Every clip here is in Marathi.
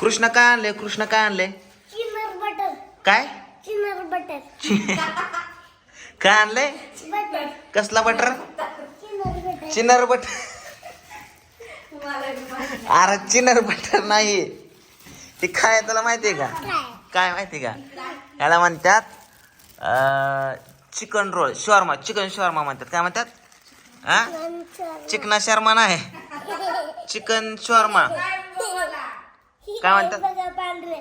कृष्ण काय आणले कृष्ण काय आणले चिनर बटर. काय? चिनर बटर. काय आणले बटर. कसला बटर? चिनर बटर. चिनर बटर अरे चिनर बटर नाही. ते काय तुला माहितीये का? काय? काय माहितीये का? याला म्हणतात chicken roll shawarma chicken shawarma म्हणतात. काय म्हणतात? हा? चिकना शर्मा नाही. Chicken shawarma. काय म्हणतात? पांढरे.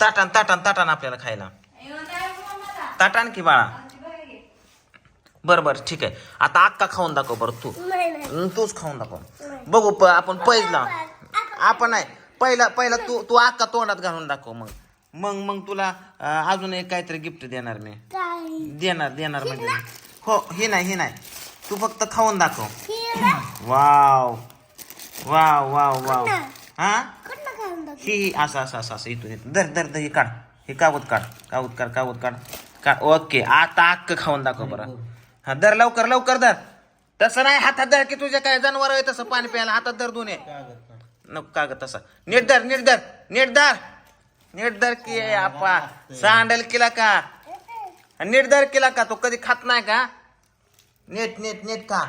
ताटान ताटान ताटान आपल्याला खायला. ताटान की बाळा? बर बर ठीक आहे. आता अक्का खाऊन दाखव बरं तू. नाही नाही तूच खाऊन दाखव. बघू प- आपण पहिला आपण नाही पहिला पहिला तू तू अक्का तोंडात घालून दाखव मग. मग मग तुला अं, अजून एक काहीतरी गिफ्ट देणार मी. देणार देणार म्हणजे. हो हे नाही हे नाही. तू फक्त खाऊन दाखव. हे वाव. Wow wow wow? हा? ही ही असं असं असं असं इथून इथून. दर दर दर हे काढ. हे कागद काढ. कागद काढ कागद काढ. काढ. ओके आता अक्क खाऊन दाखव बरं. हा दर लवकर लवकर दर तसं नाही हातात दर की तुझ्या काय जनावर आहे तसं पाणी प्यायला. हातात दर दोन नको कागद तसा. नीट दर नीट दर नीट दर नीट दर की आपा. सांडल केला का? नीट दर केला का? तो कधी खात नाही का? नीट नीट नीट का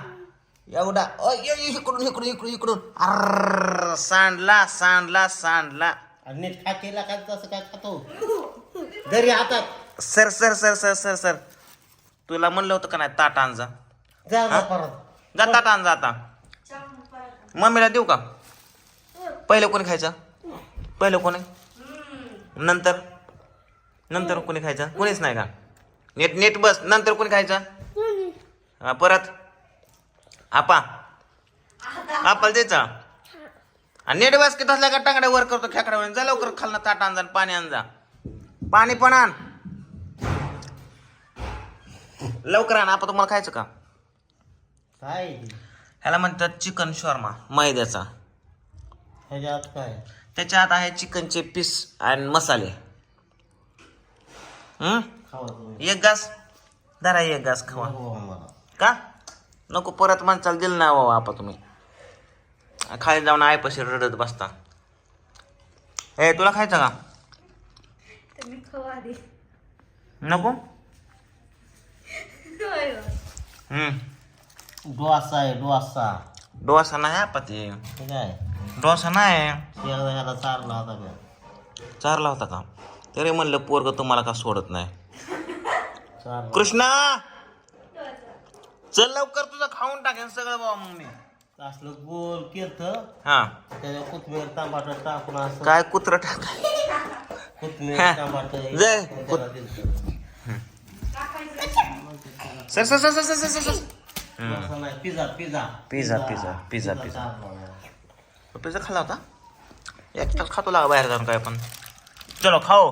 एवढा अ, य- य- इकडून इकडून इकडून इकडून सांडला सांडला सांडला आणि नीट खा केला काय तसं काय खातो घरी हातात sir sir sir sir sir sir तुला म्हणलं होतं का नाही ताट आण जा जा जा परत जा ताट आण जा आता मम्मीला देऊ का पहिलं कोणी खायचं पहिलं कोणी नंतर नंतर कोणी खायचं कोणीच नाही का नेट नेट बस नंतर कोणी खायचं हा, परत आपा. आपल द्यायचा. आणि नेट बस की तसल्या का टांगड्या वर करतो खेकड्या जा लवकर खालना ताट आण जा आणि पाणी आण जा. पाणी पण आण. लवकर आण आपण तुम्हाला खायचं का? काय? ह्याला म्हणतात चिकन शॉर्मा मैद्याचा. ह्याच्यात काय? त्याच्यात आहे चिकनचे पीस आणि मसाले. हम्म खावा तुम्ही. एक घास. धरा एक घास खावा. का? नको परत माणसाला दिलं नाही बाबा आपा तुम्ही. खाली जाऊन आयपाशी रडत बसता. ए तुला खायचं का? नको? हम्म. डोसा आहे डोसा. डोसा नाही आपा ते. हे काय? डोसा नाही एकदा ह्याला चारला होता का? चारला होता का? तरी म्हणलं पोरग तुम्हाला का सोडत नाही? कृष्णा! चल लवकर तुझं खाऊन टाकेन सगळं बाबा मम्मी असलं गोल केलत. हा. त्याच्यावर कोथमीर टमाटर टाकून असं. काय कुत्र टाकाय कोथमीर हा. टमाटर जय. त्याला. Sir sir sir sir sir sir sir. Dosa नाही pizza pizza pizza, pizza, pizza, pizza. चारला होता. पिझ्झा खाल्ला होता? एकटाच खातो लागा बाहेर जाऊन काय पण. चलो खाओ.